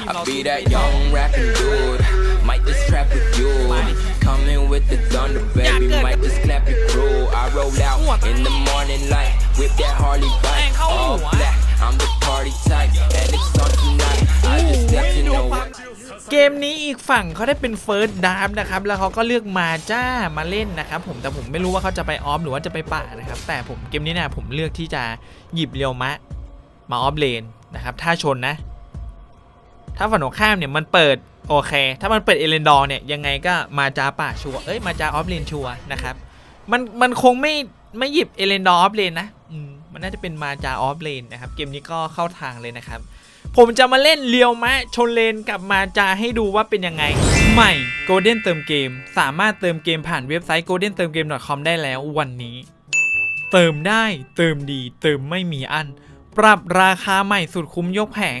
ทีมเรา I be that young rapping dude. Might just trap with you. Coming with the thunder, baby. Might just clap your crew. I roll out in the morning light. Whip that Harley bike. All black. I'm the party type. And it's on tonight. I just stepped in the way. เกมนี้อีกฝั่งเขาได้เป็นเฟิร์สดาร์นะครับ แล้วเขาก็เลือกมาจ้ามาเล่นนะครับผมแต่ผมไม่รู้ว่าเขาจะไปออฟหรือว่าจะไปป่านะครับ แต่ผมเกมนี้เนี่ยผมเลือกที่จะหยิบเรียวมะ มาออฟเลนนะครับ ถ้าชนนะ ถ้าฝั่งตรงข้ามเนี่ยมันเปิดโอเค ถ้ามันเปิดเอเลนดอร์เนี่ยยังไงก็มาจาป่าชัวเอ้ยมาจาออฟเลนชัวนะครับมันมันคงไม่ไม่หยิบเอเลนดอร์ออฟเลนนะอืมมันน่าจะเป็นมาจาออฟเลนนะครับเกมนี้ก็เข้าทางเลยนะครับ ผมจะมาเล่นเลียวมะชนเลนกับมาจาให้ดูว่าเป็นยังไง ใหม่ Golden เติมเกม สามารถเติมเกมผ่านเว็บไซต์ golden เติมเกม .com ได้แล้ววันนี้ เติมได้เติมดี เติมไม่มีอัน ปรับราคาใหม่สุดคุ้มยกแผง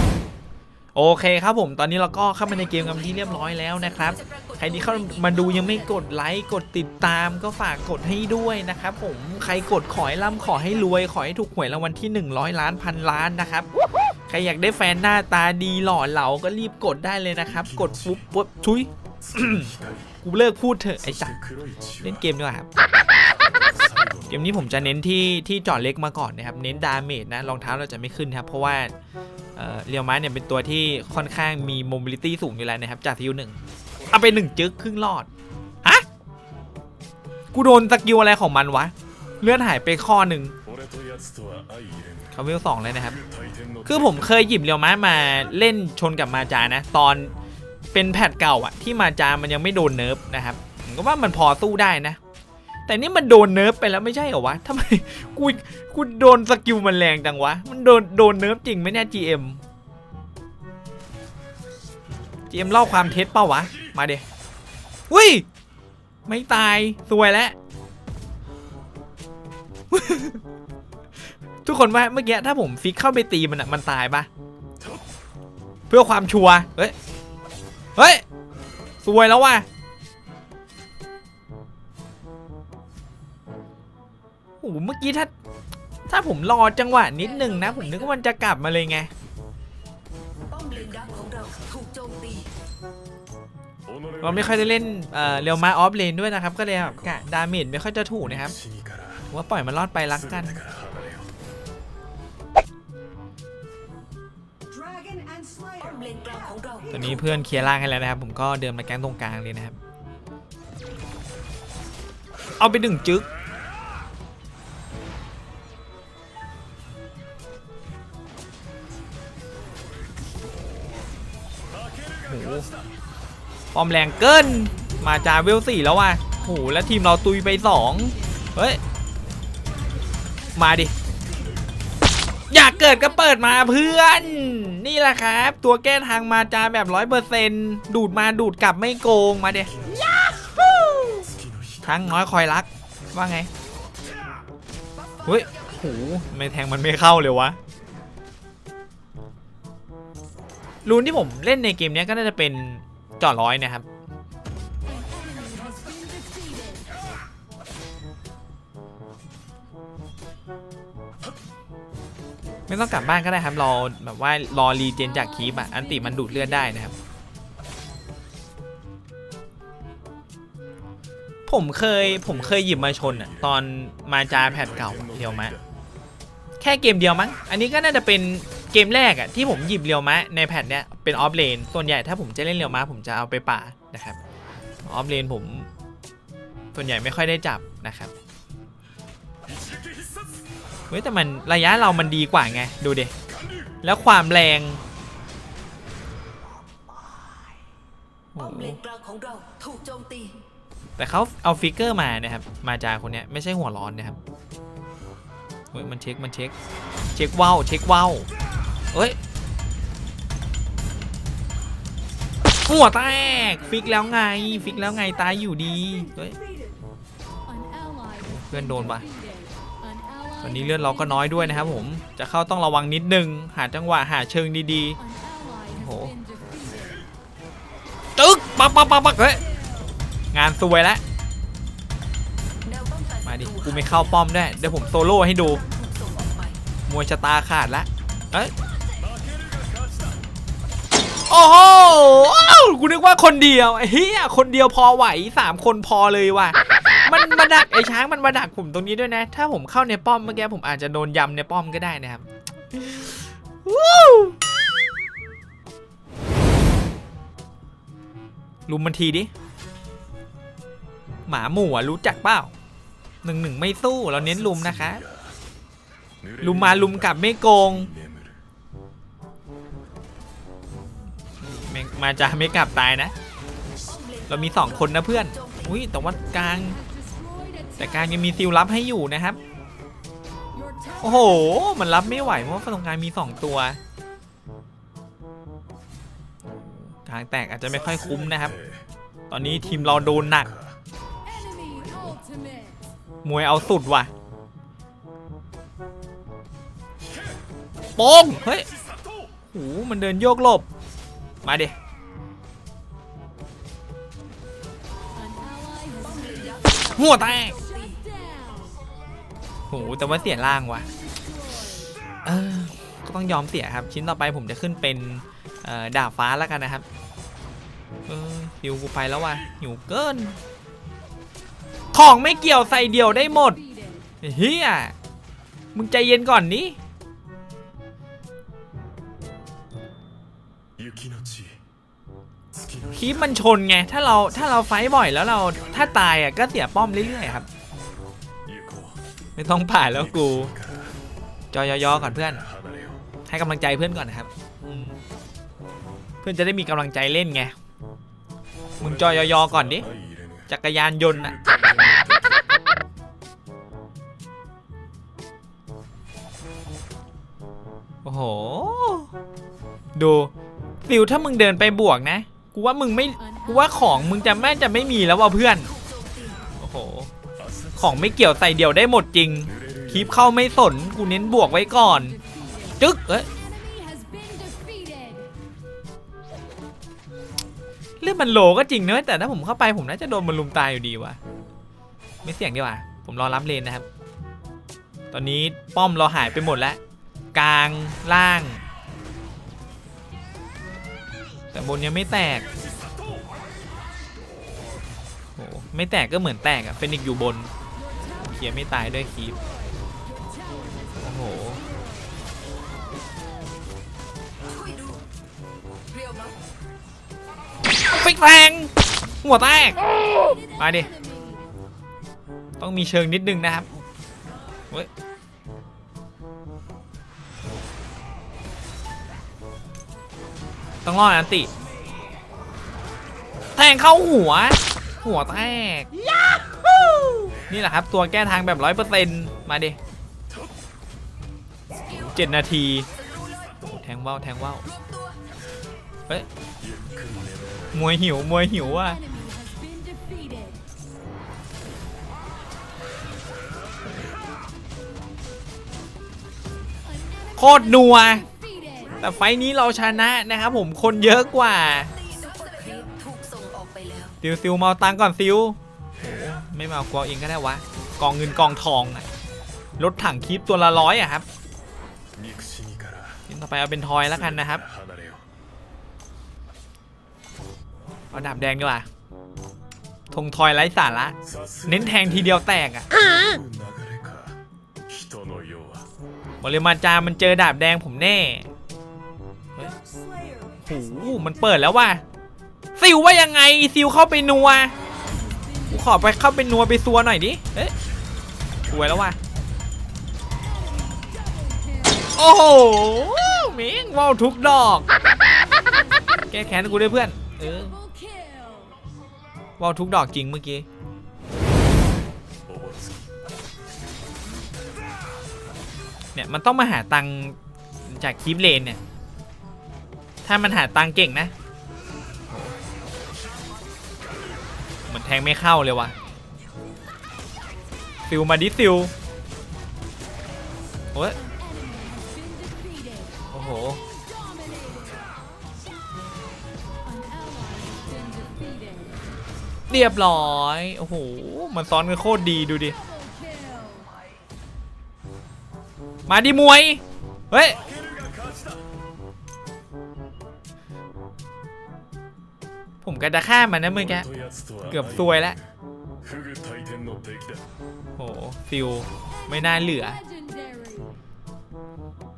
โอเคครับผมตอนนี้เราก็เข้ามาในเกมกันที่เรียบร้อยแล้วนะครับใครที่เข้ามาดูยังไม่กดไลค์กดติดตามก็ฝากกดให้ด้วยนะครับผมใครกดขอให้ร่ำขอให้รวยขอให้ถูกหวยรางวัลที่ 100 ล้านพันล้านนะครับใครอยากได้แฟนหน้าตาดีหล่อเหลาก็รีบกดได้เลยนะครับ กดปุ๊บปุ๊บชุยกูเลิกพูดเถอะไอ้สัตว์เล่นเกมดีกว่าครับเกมนี้ผมจะเน้นที่ที่จอดเล็กมาก่อนนะครับ เน้นดาเมจนะรองเท้าเราจะไม่ขึ้นครับ เพราะว่า เรียวไม้เนี่ยเป็นตัวที่ค่อนข้างมีโมบิลิตี้สูงอยู่แล้วนะครับ จากทิวหนึ่งเอาไปหนึ่งจึ๊กครึ่งรอด ฮะ กูโดนสกิลอะไรของมันวะ เลื่อนหายไปข้อหนึ่งเขาวิวสองเลยนะครับ คือผมเคยหยิบเรียวไม้มาเล่นชนกับมาจานะ ตอนเป็นแพทเก่าอะที่มาจามันยังไม่โดนเนิร์ฟนะครับผมก็ว่ามันพอสู้ได้นะ แต่นี่มันโดนเนิร์ฟไปแล้วไม่ใช่เหรอวะทำไมกูกูโดนสกิลมันแรงจังวะ มันโดนโดนเนิร์ฟจริงไหมเนี่ย GM GM เล่าความเท็จเป่าวะ มาเดอุ้ย ไม่ตายสวยแล้ว ทุกคนว่าเมื่อกี้ถ้าผมฟิกเข้าไปตีมันอะมันตายปะเพื่อความชัวร์เฮ้ย เฮ้ยสวยแล้วว่ะ อ้เมื่อกี้ถ้า ถ้าผมรอจังหวะนิดหนึ่งนะ ผมนึกว่ามันจะกลับมาเลยไง ป้เงเราไม่ค่อยยได้เล่นเรียวมาออฟเลนด้วยนะครับ ก็เลยแบบกะดาเมจไม่ค่อยจะถูกนะครับบผมว่าปล่อยมันรอดไปรักกันตอนนี้เพื่อนเคลียร์ล่างให้แล้วนะครับ ผมก็เดินมาแก๊งตรงกลางเลยนะครับ เอาไปหนึ่งจึ๊ก หปอมแรงเกิน มาจาเวลสี่แล้วว่ะโอ้โหแล้วทีมเราตุยไปสองเฮ้ย มาดิ อยากเกิดก็เปิดมาเพื่อน นี่แหละครับ ตัวแก้ทางมาจาแบบร้อยเปอร์เซนดูดมาดูดกลับไม่โกงมาเดทั้งน้อยคอยรัก ว่าไง เฮ้ยโหไม่แทงมันไม่เข้าเลยวะ รูนที่ผมเล่นในเกมนี้ก็น่าจะเป็นจอร้อยนะครับ ไม่ต้องกลับบ้านก็ได้ครับ รอแบบว่ารอรีเจนจากคีปอะ อันติมันดูดเลือดได้นะครับ ผมเคยผมเคยหยิบมาชนอะ ตอนมาจาแพทเก่าเรียวมะ แค่เกมเดียวมั้ง อันนี้ก็น่าจะเป็น เกมแรกอะที่ผมหยิบเรียวมะในแพทเนี้ยเป็นออฟเลนส่วนใหญ่ถ้าผมจะเล่นเรียวมะผมจะเอาไปป่านะครับออฟเลนผม ส่วนใหญ่ไม่ค่อยได้จับนะครับเฮ้ยแต่มันระยะเรามันดีกว่าไง ดูเดแล้วความแรงแต่เขาเอาฟิกเกอร์มานะครับ มาจากคนเนี้ยไม่ใช่หัวร้อนนะครับเฮ้ยมันเช็คมันเช็ค เช็คว่าวเช็คว่าว เอ้ยหัวแตก ฟิกแล้วไง ฟิกแล้วไงตายอยู่ดีเฮ้ยเพื่อนโดนปะตอนนี้เลือดเราก็น้อยด้วยนะครับผม จะเข้าต้องระวังนิดนึง หาจังหวะหาเชิงดีๆโหตึ๊กปักปักปักปักเฮ้ย งานสวยแล้ว มาดิ กูไม่เข้าป้อมด้วยเดี๋ยวผมโซโล่ให้ดู มวยชะตาขาดละเอ้ย โอ้โหกูนึกว่าคนเดียวเฮียคนเดียวพอไหวสามคนพอเลยว่ะ มันมาดักไอ้ช้างมันมาดักผมตรงนี้ด้วยนะ ถ้าผมเข้าในป้อมเมื่อกี้ผมอาจจะโดนยำในป้อมก็ได้นะครับลุมมันทีดิ หมาหมู่รู้จักเปล่าหนึ่งหนึ่งไม่สู้เราเน้นลุมนะคะ ลุมมาลุมกลับไม่โกง มาจะไม่กลับตายนะ เรามีสองคนนะเพื่อน อุ้ยแต่ว่ากลาง แต่กลางยังมีซิลรับให้อยู่นะครับ โอ้โห มันรับไม่ไหวเพราะว่าตรงกลางมีสองตัว กลางแตกอาจจะไม่ค่อยคุ้มนะครับ ตอนนี้ทีมเราโดนหนัก มวยเอาสุดว่ะโป้งเฮ้ยโหมันเดินโยกหลบ มาดิ หัวแตกโหแต่ว่าเสียล่างว่ะเออก็ต้องยอมเสียครับ ชิ้นต่อไปผมจะขึ้นเป็นดาบฟ้าแล้วกันนะครับเออหิวกูไปแล้วว่ะหิวเกิน ของไม่เกี่ยวใส่เดียวได้หมดเฮียมึงใจเย็นก่อนนี้ คีปมันชนไง ถ้าเราถ้าเราไฟบ่อยแล้วเราถ้าตายอะก็เสียป้อมเรื่อยๆครับ ไม่ต้องผ่านแล้วกู จอยยอก่อนเพื่อน ให้กำลังใจเพื่อนก่อนนะครับ เพื่อนจะได้มีกำลังใจเล่นไง มึงจอยยอก่อนดิ จักรยานยนต์อะโอ้โห ดูฟิวถ้ามึงเดินไปบวกนะ กูว่ามึงไม่กูว่าของมึงจะแม่งจะไม่มีแล้วว่ะเพื่อนโอ้โหของไม่เกี่ยวใส่เดี่ยวได้หมดจริงคลิปเข้าไม่สนกูเน้นบวกไว้ก่อน จึ๊กเอ้ยเรื่องมันโลก็จริงนะแต่ถ้าผมเข้าไปผมน่าจะโดนมันลุมตายอยู่ดีว่ะไม่เสี่ยงดีกว่า ผมรอรับเลนนะครับ ตอนนี้ป้อมเราหายไปหมดแล้ว กลางล่าง แต่บนยังไม่แตกโอ้ไม่แตกก็เหมือนแตกอะเฟนิกอยู่บนเคลียไม่ตายด้วยคีปโอ้โหช่วยดูเรียวมั้งฟิกแทงหัวแตกมาดิ ต้องมีเชิงนิดนึงนะครับเว้ย ต้องรอดอันติ แทงเข้าหัว หัวแตก นี่แหละครับ ตัวแก้ทางแบบร้อยเปอร์เซ็นต์มาดิเจ็ดนาทีโอ้แทงว่าวแทงว่าวเฮ้ยมวยหิวมวยหิวอะโคตรนัว แต่ไฟนี้เราชนะนะครับผมคนเยอะกว่าซิวซิวเมาตังก่อนซิวไม่เมากองเองก็ได้วะกองเงินกองทองนะรถถังคีปตัวละร้อยอะครับต่อไปเอาเป็นทอยแล้วกันนะครับเอาดาบแดงดีกว่าทงทอยไร้สาระเน้นแทงทีเดียวแตกอะบริมาจามันเจอดาบแดงผมแน่ หมันเปิดแล้วว่ะซิวว่ายังไงซิวเข้าไปนัวกูขอไปเข้าไปนัวไปซัวหน่อยดิเอ๊ะสวยแล้วว่ะโอ้โหเมงว้าทุกดอก แก้แค้นกูด้วยเพื่อน เออว้าทุกดอกจริงเมื่อกี้เนี่ยมันต้องมาหาตังจากคลิปเลนเนี่ย ถ้ามันหาตังเก่งนะ เหมือนแทงไม่เข้าเลยวะซิลมาดิซิลโอ้ยโอ้โห เรียบร้อย โอ้โห มันซ้อนกันโคตรดีดูดิ มาดิมวย เฮ้ย ผมก็จะฆ่ามันนะมึงแกเกือบซวยแล้วโหฟิวไม่น่าเหลือ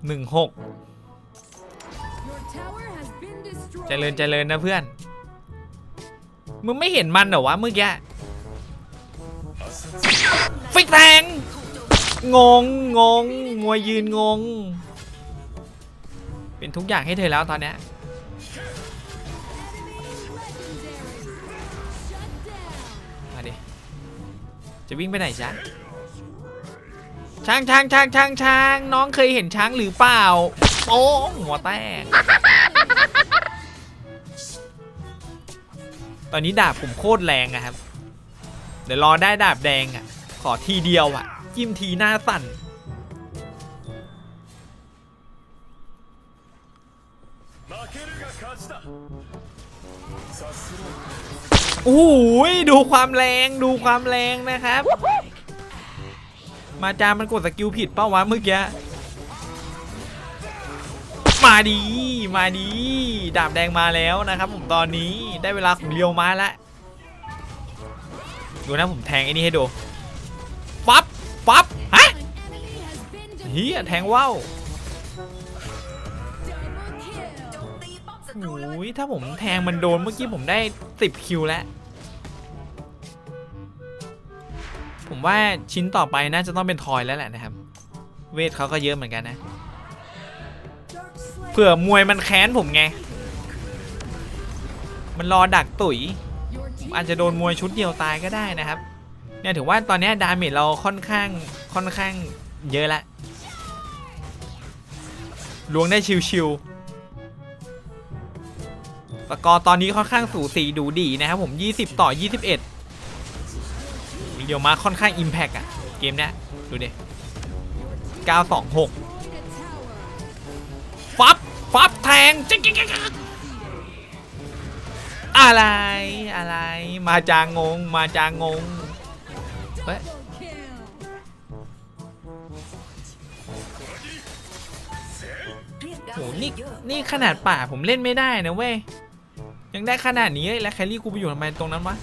หนึ่งหกเจริญเจริญนะเพื่อน มึงไม่เห็นมันเหรอวะเมื่อกี้ฟิกแทงงงงงงวยยืนงง เป็นทุกอย่างให้เธอแล้วตอนเนี้ย จะวิ่งไปไหนจ๊ะช้างช้างช้างช้างช้างน้องเคยเห็นช้างหรือเปล่าโป้งหัวแตก ตอนนี้ดาบผมโคตรแรงอะครับ เดี๋ยวรอได้ดาบแดงอะขอทีเดียวอะจิ้มทีหน้าสั่น โอ้โหดูความแรงดูความแรงนะครับ มาจามันกดสกิลผิดเป้าวะเมื่อกี้มาดีมาดี ดาบแดงมาแล้วนะครับ ผมตอนนี้ได้เวลาของเรียวมาแล้วดูนะผมแทงไอ้นี่ให้ดูปั๊บปั๊บฮะเฮียแทงว่าว โอ้ยถ้าผมแทงมันโดนเมื่อกี้ผมได้10คิวแล้ว ผมว่าชิ้นต่อไปน่าจะต้องเป็นทอยแล้วแหละนะครับ เวทเขาก็เยอะเหมือนกันนะ เผื่อมวยมันแค้นผมไง มันรอดักตุ๋ยอาจจะโดนมวยชุดเดียวตายก็ได้นะครับ เนี่ยถือว่าตอนนี้ดาเมจเราค่อนข้างค่อนข้างเยอะละลวงได้ชิวๆ สกอร์ตอนนี้ค่อนข้างสูสีดูดีนะครับผม 20 ต่อ 21วิดีโอมาค่อนข้างอิมแพกอะเกมนี้ดูดิ926 ฟับ ฟับแทงจิ๊กจิ๊กอะไรอะไรมาจางงงมาจางงงเฮ้ยโหนี่นี่ขนาดป่าผมเล่นไม่ได้นะเว้ย ยังได้ขนาดนี้และแคลรี่กูไปอยู่ทำไมตรงนั้นวะ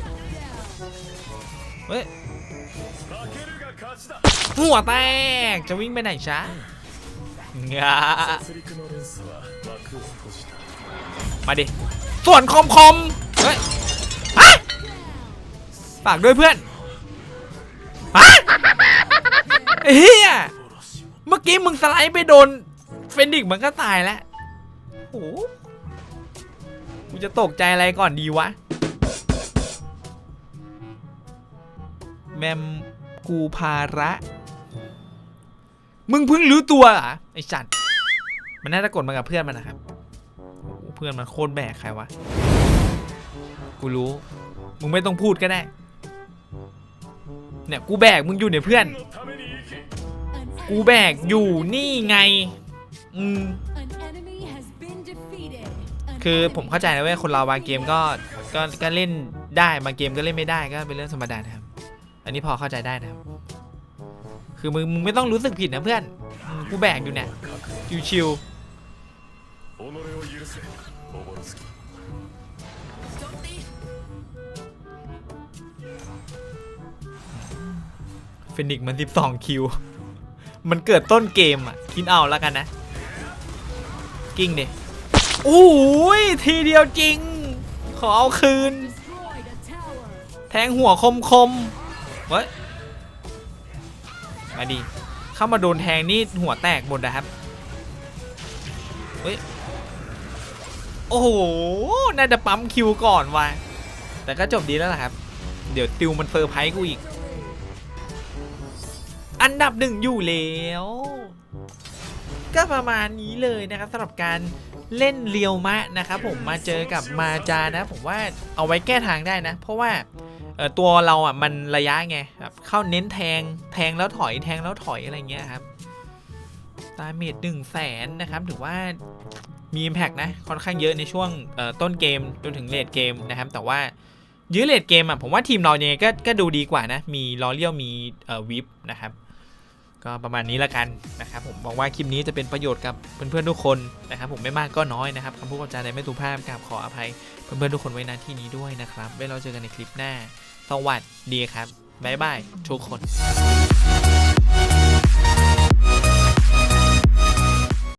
เฮ้ยหัวแตกจะวิ่งไปไหนช้างามาดิส่วนคอมคอมเฮ้ยฮะฝากด้วยเพื่อนฮะเฮียเมื่อกี้มึงสไลด์ไปโดน เฟนดิกมันก็ตายแล้วโอ้ จะตกใจอะไรก่อนดีวะ แมมกูภาระ มึงเพิ่งรู้ตัวเหรอไอ้จัดมันน่าจะกดมากับเพื่อนมันนะครับ เพื่อนมันโคตรแบกใครวะ กูรู้ มึงไม่ต้องพูดก็ได้ เนี่ยกูแบกมึงอยู่เนี่ยเพื่อน กูแบกอยู่นี่ไง อืม คือผมเข้าใจนะเว้ยคนเราบางเกมก็ก็ก็เล่นได้บางเกมก็เล่นไม่ได้ก็เป็นเรื่องธรรมดานะครับ อันนี้พอเข้าใจได้นะครับ คือมึงมึงไม่ต้องรู้สึกผิดนะเพื่อนอืมกูแบกอยู่เนี่ยชิว 己を許せオボロスキ โจมตี ๆฟินิกมัน 12 คิว มันเกิดต้นเกมอ่ะ คิดเอาแล้วกันนะ กิ้งเด โอ้ยทีเดียวจริง ขอเอาคืน แทงหัวคมคมๆเว้ยมาดิเข้ามาโดนแทงนี่หัวแตกหมดนะครับเฮ้ยโอ้โห น่าจะปั๊มคิวก่อนว่ะ แต่ก็จบดีแล้วล่ะครับ เดี๋ยวติวมันเซอร์ไพรส์กูอีก อันดับหนึ่งอยู่แล้ว ก็ประมาณนี้เลยนะครับสำหรับการเล่นเรียวมะนะครับผมมาเจอกับมาจานะ ผมว่าเอาไว้แก้ทางได้นะ เพราะว่าตัวเราอะมันระยะไงแบบเข้าเน้นแทงแทงแล้วถอยแทงแล้วถอยอะไรเงี้ยครับตาเมจหนึ่งแสนนะครับถือว่ามี Impact นะ ค่อนข้างเยอะในช่วงต้นเกมจนถึงเลดเกมนะครับ แต่ว่ายื้อเลดเกมอะผมว่าทีมเรายังไงก็ก็ดูดีกว่านะ มีลอเลียวมีวิปนะครับ ก็ประมาณนี้ละกันนะครับผมหวังว่าคลิปนี้จะเป็นประโยชน์กับเพื่อนๆทุกคนนะครับผมไม่มากก็น้อยนะครับคำพูดคำจาใดไม่ถูกภาพกราบขออภัยเพื่อนๆทุกคนไว้ณที่นี้ด้วยนะครับไว้เราเจอกันในคลิปหน้าสวัสดีครับบ๊ายบายทุกคน